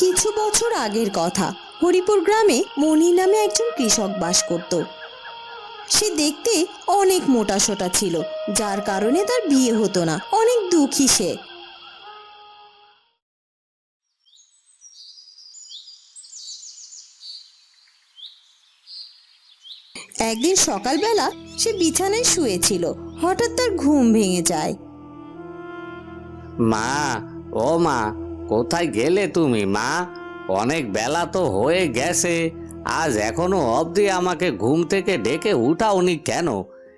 কিছু বছর আগের কথা। হরিপুর গ্রামে মণি নামে একজন কৃষক বাস করত। সে দেখতে অনেক মোটা সোটা ছিল, যার কারণে তার বিয়ে হতো না। অনেক দুঃখী সে। একদিন সকালবেলা সে বিছানায় শুয়েছিল, হঠাৎ তার ঘুম ভেঙে যায়। মা, ও মা কোথায় গেলে তুমি, মা? অনেক বেলা তো হয়ে গেছে। আজ এখনও অবধি আমাকে ঘুম থেকে ডেকে উঠাওনি কেন?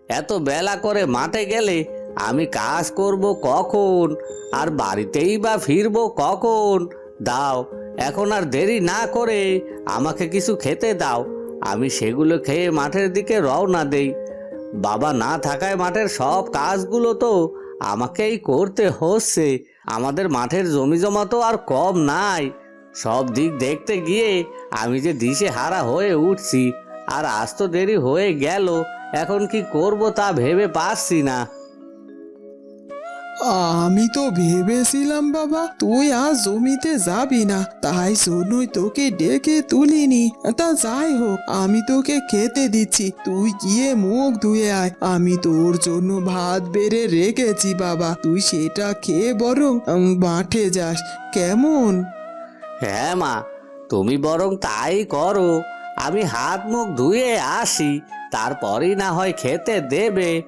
এত বেলা করে মাঠে গেলে আমি কাজ করব কখন? আর বাড়িতেই বা ফিরবো কখন? দাও, এখন আর দেরি না করে আমাকে কিছু খেতে দাও। আমি সেগুলো খেয়ে মাঠের দিকে রওনা দেই। বাবা না থাকায় মাঠের সব কাজগুলো তো আমাকেই করতে হচ্ছে। আমাদের মাঠের জমি জমা তো আর কম নাই। সব দিক দেখতে গিয়ে আমি যে দিশে হারা হয়ে উঠছি, আর আস্ত দেরি হয়ে গেল, এখন কি করব তা ভেবে পারছি না। আমি তো ভেবেছিলাম, বাবা, তুই আজ জমিতে যাবি না। তাই জন্যই তোকে ডেকে তুলিনি। তা যাই হোক, আমি তোকে খেতে দিচ্ছি। তুই গিয়ে মুখ ধুয়ে আয়। আমি তোর জন্য ভাত বেড়ে রেখেছি, বাবা। তুই সেটা খেয়ে বরং মাঠে যাস। কেমন? হ্যাঁ মা। তুমি বরং তাই করো। আমি হাত মুখ ধুয়ে আসি। তারপরই না হয় খেতে দেবে।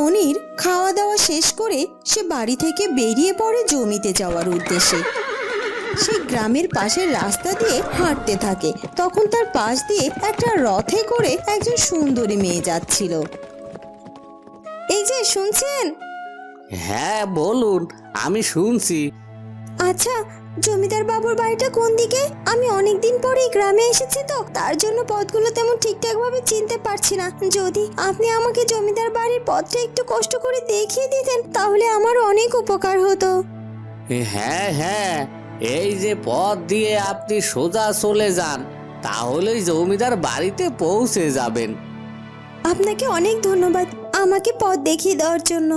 মনির খাওয়া দাওয়া শেষ করে সে বাড়ি থেকে বেরিয়ে পড়ে জমিতে যাওয়ার উদ্দেশ্যে। সে গ্রামের পাশের রাস্তা দিয়ে হাঁটতে থাকে। তখন তার পাশ দিয়ে একটা রথে করে একজন সুন্দরী মেয়ে যাচ্ছিল। এই যে, শুনছেন? হ্যাঁ বলুন। আমি শুনছি। আচ্ছা জমিদার বাবুর বাড়িটা কোন দিকে? আমি অনেক দিন পরেই গ্রামে এসেছি তো তার জন্য পথগুলো তেমন ঠিকঠাক ভাবে চিনতে পারছি না। যদি আপনি আমাকে জমিদার বাড়ির পথটা একটু কষ্ট করে দেখিয়ে দিতেন তাহলে আমার অনেক উপকার হতো। হ্যাঁ হ্যাঁ এই যে পথ দিয়ে আপনি সোজা চলে যান তাহলেই জমিদার বাড়িতে পৌঁছে যাবেন। আপনাকে অনেক ধন্যবাদ আমাকে পথ দেখিয়ে দেওয়ার জন্য।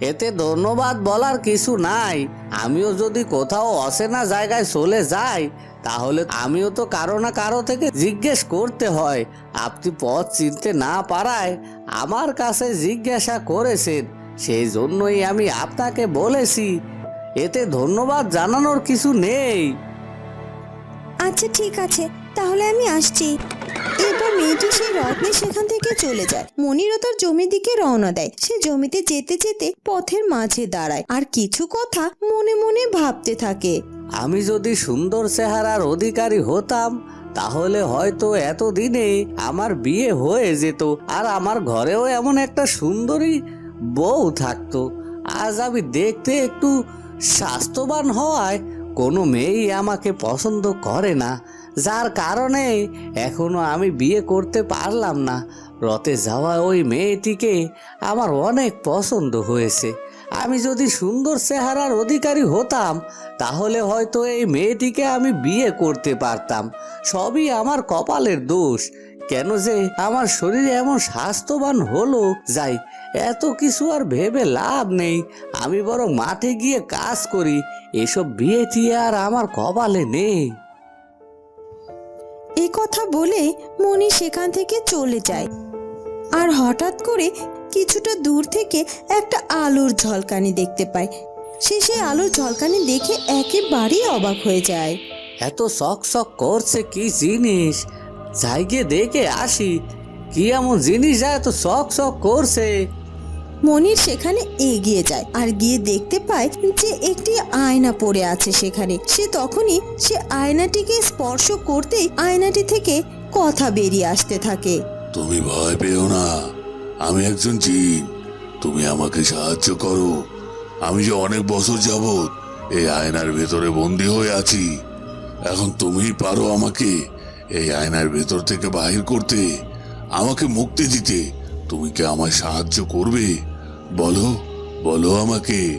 এতে ধন্যবাদ বলার কিছু নাই। আমিও যদি কোথাও অচেনা জায়গায় চলে যাই, তাহলে আমিও তো কারও না কারও থেকে জিজ্ঞেস করতে হয়। আপনি পথ চিনতে না পারায় আমার কাছে জিজ্ঞাসা করেছেন সেই জন্যই আমি আপনাকে বলেছি। এতে ধন্যবাদ জানানোর কিছু নেই। আচ্ছা ঠিক আছে। তাহলে আমি আসছি। এরপর মেয়েটি সেই রথ নিয়ে সেখান থেকে চলে যায়। মনিরও তার জমির দিকে রওনা দেয়। সে জমিতে যেতে যেতে পথের মাঝে দাঁড়ায়। আর কিছু কথা মনে মনে ভাবতে থাকে। আমি যদি সুন্দর চেহারার অধিকারী হতাম, তাহলে হয়তো এতদিনে আমার বিয়ে হয়ে যেত আর আমার ঘরেও এমন একটা সুন্দরী বউ থাকতো। আজ আমি দেখতে একটু স্বাস্থ্যবান হওয়ায় কোনো মেয়েই আমাকে পছন্দ করে না। যার কারণে এখনও আমি বিয়ে করতে পারলাম না। রথে যাওয়া ওই মেয়েটিকে আমার অনেক পছন্দ হয়েছে। আমি যদি সুন্দর চেহারার অধিকারী হতাম, তাহলে হয়তো এই মেয়েটিকে আমি বিয়ে করতে পারতাম। সবই আমার কপালের দোষ। কেন যে আমার শরীরে এমন স্বাস্থ্যবান হলো, যাই, এত কিছু আর ভেবে লাভ নেই। আমি বরং মাঠে গিয়ে কাজ করি। এসব বিয়ে টিয়ে আর আমার কপালে নেই। এ কথা বলে মনি সেখান থেকে চলে যায়। আর হঠাৎ করে কিছুটা দূর থেকে একটা আলোর ঝলকানি দেখতে পায়। সে সেই আলোর ঝলকানি দেখে একেবারেই অবাক হয়ে যায়। এত শখ শখ করছে কি জিনিস? যাই গিয়ে দেখে আসি। কি এমন জিনিস যা এত শখ শখ করছে? মনির সেখানে এগিয়ে যায় আর গিয়ে দেখতে পায় যে একটি আয়না পড়ে আছে সেখানে। সে তখনই সে আয়নাটিকে স্পর্শ করতেই আয়নাটি থেকে কথা বেরিয়ে আসতে থাকে। তুমি ভয় পেও না। আমি একজন জিন। তুমি আমাকে সাহায্য করো। আমি যে অনেক বছর যাবৎ এই আয়নার ভেতরে বন্দি হয়ে আছি। এখন তুমিই পারো আমাকে এই আয়নার ভেতর থেকে বাহির করতে, আমাকে মুক্তি দিতে। তুমি কি আমায় সাহায্য করবে? বলো বলো আমাকে।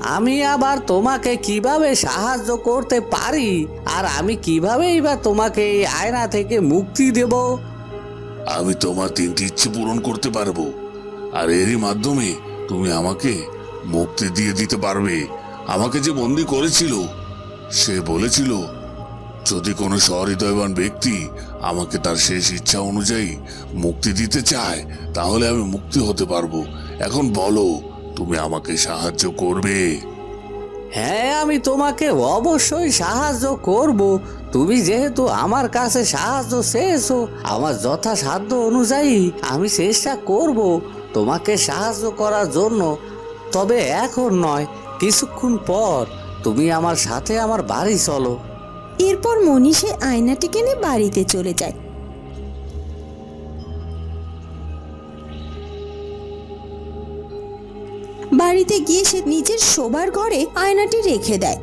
আমি আবার তোমাকে কীভাবে সাহায্য করতে পারি? আর আমি কিভাবেই বা তোমাকে এই আয়না থেকে মুক্তি দেব? আমি তোমার তিনটি ইচ্ছে পূরণ করতে পারব। আর এরই মাধ্যমে তুমি আমাকে মুক্তি দিয়ে দিতে পারবে। আমাকে যে বন্দি করেছিল সে বলেছিল যদি কোনো সহৃদয়বান ব্যক্তি আমাকে তার শেষ ইচ্ছা অনুযায়ী মুক্তি দিতে চায়, তাহলে আমি মুক্তি হতে পারব। এখন বলো, তুমি আমাকে সাহায্য করবে? হ্যাঁ আমি তোমাকে অবশ্যই সাহায্য করব। তুমি যেহেতু আমার কাছে সাহায্য চেয়েছো, আমার যথাসাধ্য অনুযায়ী আমি চেষ্টা করব তোমাকে সাহায্য করার জন্য। তবে এখন নয়, কিছুক্ষণ পর তুমি আমার সাথে আমার বাড়ি চলো। এরপর মনি সে নিয়ে বাড়িতে চলে যায়। বাড়িতে গিয়ে সে নিজের শোবার ঘরে আয়নাটি রেখে দেয়।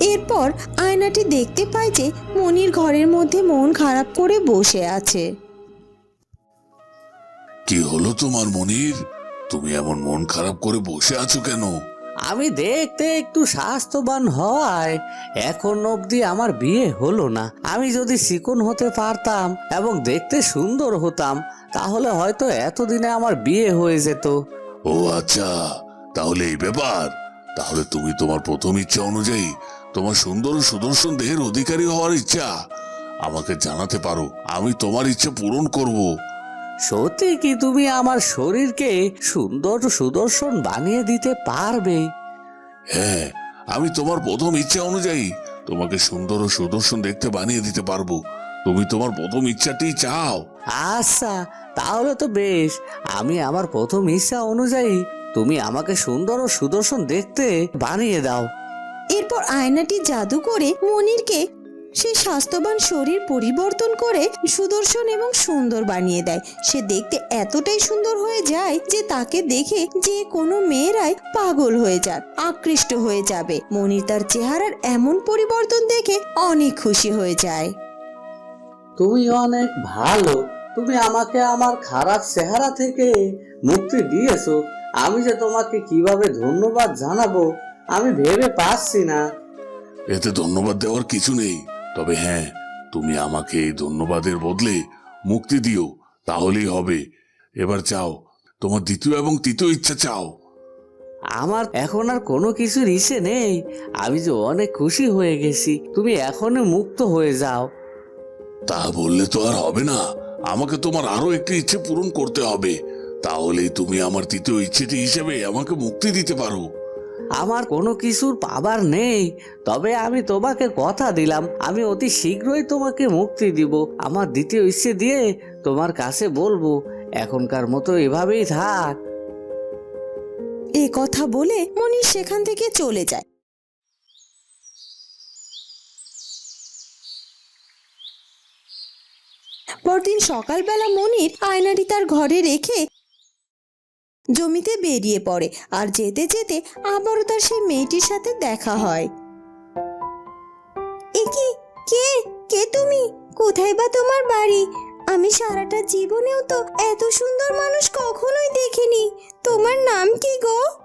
এরপর আয়নাটি দেখতে পায় যে মনির ঘরের মধ্যে মন খারাপ করে বসে আছে। কি হলো তোমার মনির? তুমি এমন মন খারাপ করে বসে আছো কেন? আমি দেখতে একটু স্বাস্থ্যবান হওয়ায় এখন অবধি আমার বিয়ে হলো না। আমি যদি চিকন হতে পারতাম এবং দেখতে সুন্দর হতাম, তাহলে হয়তো এতদিনে আমার বিয়ে হয়ে যেত। ও আচ্ছা তাহলে এই ব্যাপার। তাহলে তুমি তোমার প্রথম ইচ্ছা অনুযায়ী তোমার সুন্দর সুদর্শন দেহের অধিকারী হওয়ার ইচ্ছা। আমাকে জানাতে পারো, আমি তোমার ইচ্ছা পূরণ করব। সত্যি কি তুমি আমার শরীরকে সুন্দর সুদর্শন বানিয়ে দিতে পারবে? হ্যাঁ আমি তোমার প্রথম ইচ্ছা অনুযায়ী তোমাকে সুন্দর ও সুদর্শন দেখতে বানিয়ে দিতে পারব। তুমি তোমার প্রথম ইচ্ছাটি চাও। আচ্ছা তাহলে তো বেশ। আমি আমার প্রথম ইচ্ছা অনুযায়ী তুমি আমাকে সুন্দর ও সুদর্শন দেখতে বানিয়ে দাও। এরপর আয়নাটি জাদু করে মনিরকে সে স্বাস্থ্যবান শরীর পরিবর্তন করে সুদর্শন এবং সুন্দর বানিয়ে দেয়। সে দেখতে এতটাই সুন্দর হয়ে যায় যে তাকে দেখে যে কোনো মেয়েরাই পাগল হয়ে যাক আকৃষ্ট হয়ে যাবে। মনির তার চেহারার এমন পরিবর্তন দেখে অনেক খুশি হয়ে যায়। তুমি অনেক ভালো। তুমি আমাকে আমার খারাপ চেহারা থেকে মুক্তি দিয়েছ। আমি যে তোমাকে কীভাবে ধন্যবাদ জানাব আমি ভেবে পাচ্ছি না। এতে ধন্যবাদ দেওয়ার কিছু নেই। তবে হ্যাঁ তুমি আমাকে এই ধন্যবাদের বদলে মুক্তি দিও তাহলেই হবে। এবার চাও তোমার দ্বিতীয় এবং তৃতীয় ইচ্ছা চাও। আমার এখন আর কোনো কিছুর ইচ্ছে নেই। আমি যে অনেক খুশি হয়ে গেছি তুমি এখনই মুক্ত হয়ে যাও। তা বললে তো আর হবে না। আমাকে তোমার আরও একটি ইচ্ছে পূরণ করতে হবে। তাহলেই তুমি আমার তৃতীয় ইচ্ছেটি হিসেবে আমাকে মুক্তি দিতে পারো। আমার কোনো কিছুর পাবার নেই। তবে আমি তোমাকে কথা দিলাম, আমি অতি শীঘ্রই তোমাকে মুক্তি দিব। আমার দ্বিতীয় ইচ্ছে দিয়ে তোমার কাছে বলব, এখনকার মতো এভাবেই থাক। এ কথা বলে মনির সেখান থেকে চলে যায়। পরদিন সকালবেলা মনির আয়নাটি তার ঘরে রেখে জমিতে বেরিয়ে পড়ে। আর যেতে যেতে আবারও তার সেই মেয়েটির সাথে দেখা হয়। এ কি? কে? কে তুমি? কোথায় বা তোমার বাড়ি? আমি সারাটা জীবনেও তো এত সুন্দর মানুষ কখনোই দেখিনি। তোমার নাম কি গো?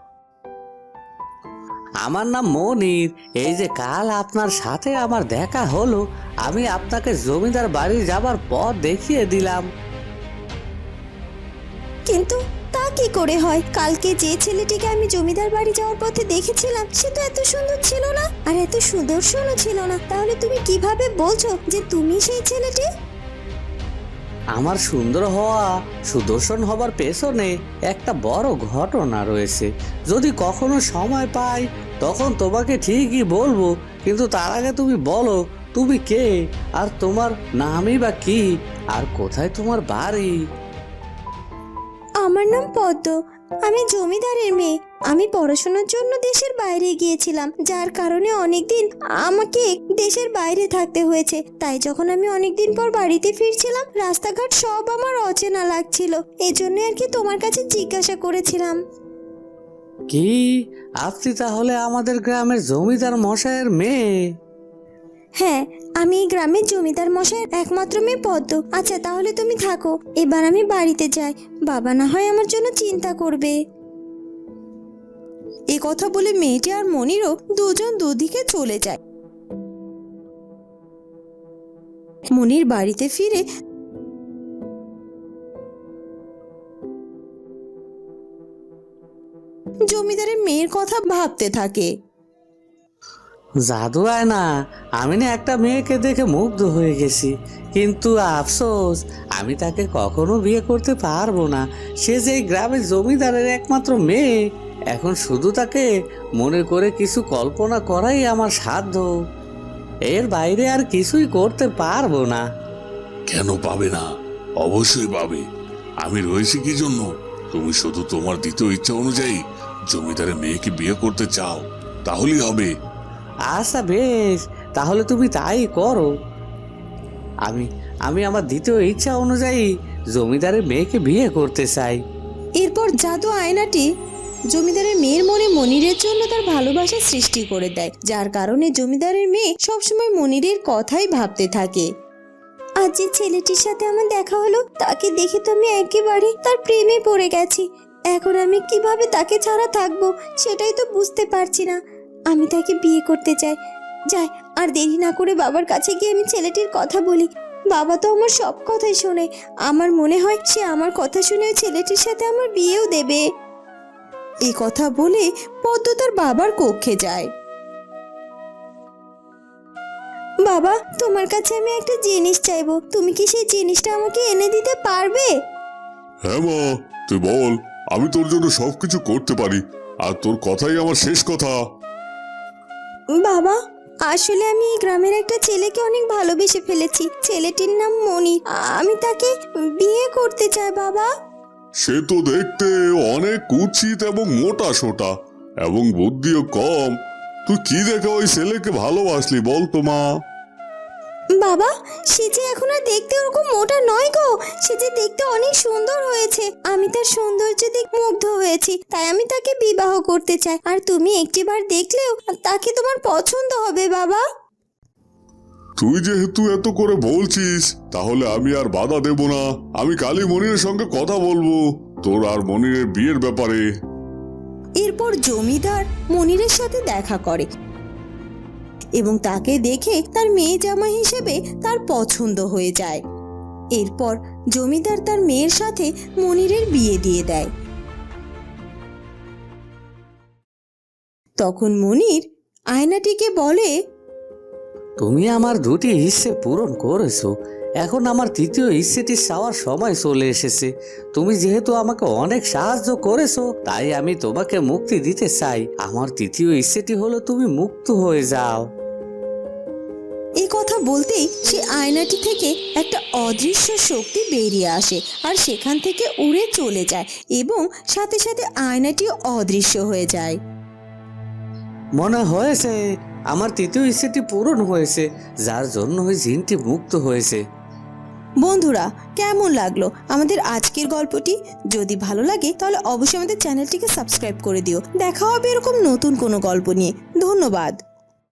আমার নাম মনির। এই যে কাল আপনার সাথে আমার দেখা হলো, আমি আপনাকে জমিদার বাড়ি যাবার পথ দেখিয়ে দিলাম। কিন্তু তা কি করে হয়? কালকে যে ছেলেটিকে আমি জমিদার বাড়ি যাওয়ার পথে দেখেছিলাম, সে তো এত সুন্দর ছিল না আর এত সুদর্শনও ছিল না। তাহলে তুমি কীভাবে বলছো যে তুমি সেই ছেলেটি? আমার সুন্দর হওয়া, সুদর্শন হবার পেছনে একটা বড় ঘটনা রয়েছে। যদি কখনো সময় পাই, তখন তোমাকে ঠিকই বলব, কিন্তু তার আগে তুমি বলো, তুমি কে? আর তোমার নামই বা কি? আর কোথায় তোমার বাড়ি? আমার নাম পদ্ম। আমি জমিদারের মেয়ে। আমি পড়াশোনার জন্য দেশের বাইরে গিয়েছিলাম, যার কারণে অনেকদিন আমাকে দেশের বাইরে থাকতে হয়েছে। তাই যখন আমি অনেকদিন পর বাড়িতে ফিরছিলাম, রাস্তাঘাট সব আমার অচেনা লাগছিল। এজন্য আর কি তোমার কাছে জিজ্ঞাসা করেছিলাম। কি? আপনি তাহলে আমাদের গ্রামের জমিদার মশাইয়ের মেয়ে? হ্যাঁ আমি এই গ্রামের জমিদার মশাইয়ের একমাত্র মেয়ে পদ্ম। আচ্ছা তাহলে তুমি থাকো। এবার আমি বাড়িতে যাই। বাবা না হয় আমার জন্য চিন্তা করবে। এ কথা বলে মেয়েটি আর মনিরও দুজন দুদিকে চলে যায়। মনির বাড়িতে ফিরে জমিদারের মেয়ের কথা ভাবতে থাকে। জাদু আয়না আমি না একটা মেয়েকে দেখে মুগ্ধ হয়ে গেছি। কিন্তু আফসোস, আমি তাকে কখনো বিয়ে করতে পারব না। সে যে গ্রামের জমিদারের একমাত্র মেয়ে, এখন শুধু তাকে মনে করে কিছু কল্পনা করাই আমার সাধ্য। এর বাইরে আর কিছুই করতে পারব না। কেন পাবে না? অবশ্যই পাবে। আমি রয়েছি কি জন্য? তুমি শুধু তোমার দ্বিতীয় ইচ্ছা অনুযায়ী জমিদারের মেয়েকে বিয়ে করতে চাও। তাহলেই হবে। আচ্ছা বেশ। তাহলে তুমি তাই করো। আমি আমি আমার দ্বিতীয় ইচ্ছা অনুযায়ী জমিদারের মেয়েকে বিয়ে করতে চাই। এরপর জাদু আয়নাটি জমিদারের মেয়ের মনে মনিরের জন্য তার ভালোবাসা সৃষ্টি করে দেয়, যার কারণে জমিদারের মেয়ে সবসময় মনিরের কথাই ভাবতে থাকে। আজ যে ছেলেটির সাথে আমার দেখা হলো, তাকে দেখে তো আমি একেবারে তার প্রেমে পড়ে গেছি। এখন আমি কীভাবে তাকে ছাড়া থাকব, সেটাই তো বুঝতে পারছি না। আমি তাকে বিয়ে করতে চাই। যাই, আর দেরি না করে বাবার কাছে গিয়ে আমি ছেলেটির কথা বলি। বাবা তো আমার সব কথাই শোনে। আমার মনে হয় সে আমার কথা শুনে ছেলেটির সাথে আমার বিয়েও দেবে। এই কথা বলে পদ্ম তার বাবার কক্ষে যায়। বাবা, তোমার কাছে আমি একটা জিনিস চাইব। তুমি কি সেই জিনিসটা আমাকে এনে দিতে পারবে? হ্যাঁ মা, তুই বল। আমি তোর জন্য সবকিছু করতে পারি। আর তোর কথাই আমার শেষ কথা। বাবা, আসলে আমি এই গ্রামের একটা ছেলেকে অনেক ভালোবেসে ফেলেছি। ছেলেটির নাম মনি আমি তাকে বিয়ে করতে চাই, বাবা। সে তো দেখতে অনেক কুৎসিত এবং মোটা সোটা এবং বুদ্ধিও কম। তুই কি দেখে ওই ছেলেকে ভালোবাসলি বল তো মা। বাবা সে যে এখন আর দেখতে ওরকম মোটা নয় গো। সে যে দেখতে অনেক সুন্দর হয়েছে। আমি তার সৌন্দর্য দিক মুগ্ধ হয়েছি। তাই আমি তাকে বিবাহ করতে চাই। আর তুমি একটিবার দেখলেও তাকে তোমার পছন্দ হবে বাবা। তুই যেহেতু এত করে বলছিস তাহলে আমি আর বাধা দেব না। আমি কালী মনিরের সঙ্গে কথা বলব। তোর আর মনিরের বিয়ের ব্যাপারে। এরপর জমিদার মনিরের সাথে দেখা করে। এবং তাকে দেখে তার মেয়ে জামা হিসেবে তার পছন্দ হয়ে যায়। এরপর জমিদার তার মেয়ের সাথে মনিরের বিয়ে দিয়ে দেয়। তখন মনির আয়নাটিকে বলে, তুমি আমার দুটি ইচ্ছে পূরণ করেছ। এখন আমার তৃতীয় ইচ্ছেটি চাওয়ার সময় চলে এসেছে। তুমি যেহেতু আমাকে অনেক সাহায্য করেছ, তাই আমি তোমাকে মুক্তি দিতে চাই। আমার তৃতীয় ইচ্ছেটি হলো তুমি মুক্ত হয়ে যাও। বলতেই সে আয়নাটি থেকে একটা অদৃশ্য শক্তি বেরিয়ে আসে আর সেখান থেকে উড়ে চলে যায় এবং সাথে সাথে আয়নাটিও অদৃশ্য হয়ে যায়। মনে হয়েছে আমার তৃতীয় ইচ্ছেটি পূরণ হয়েছে যার জন্য ওই জিনটি মুক্ত হয়েছে। বন্ধুরা কেমন লাগল আমাদের আজকের গল্পটি? যদি ভালো লাগে তাহলে অবশ্যই আমাদের চ্যানেলটিকে সাবস্ক্রাইব করে দিও। দেখা হবে এরকম নতুন কোনো গল্প নিয়ে। ধন্যবাদ।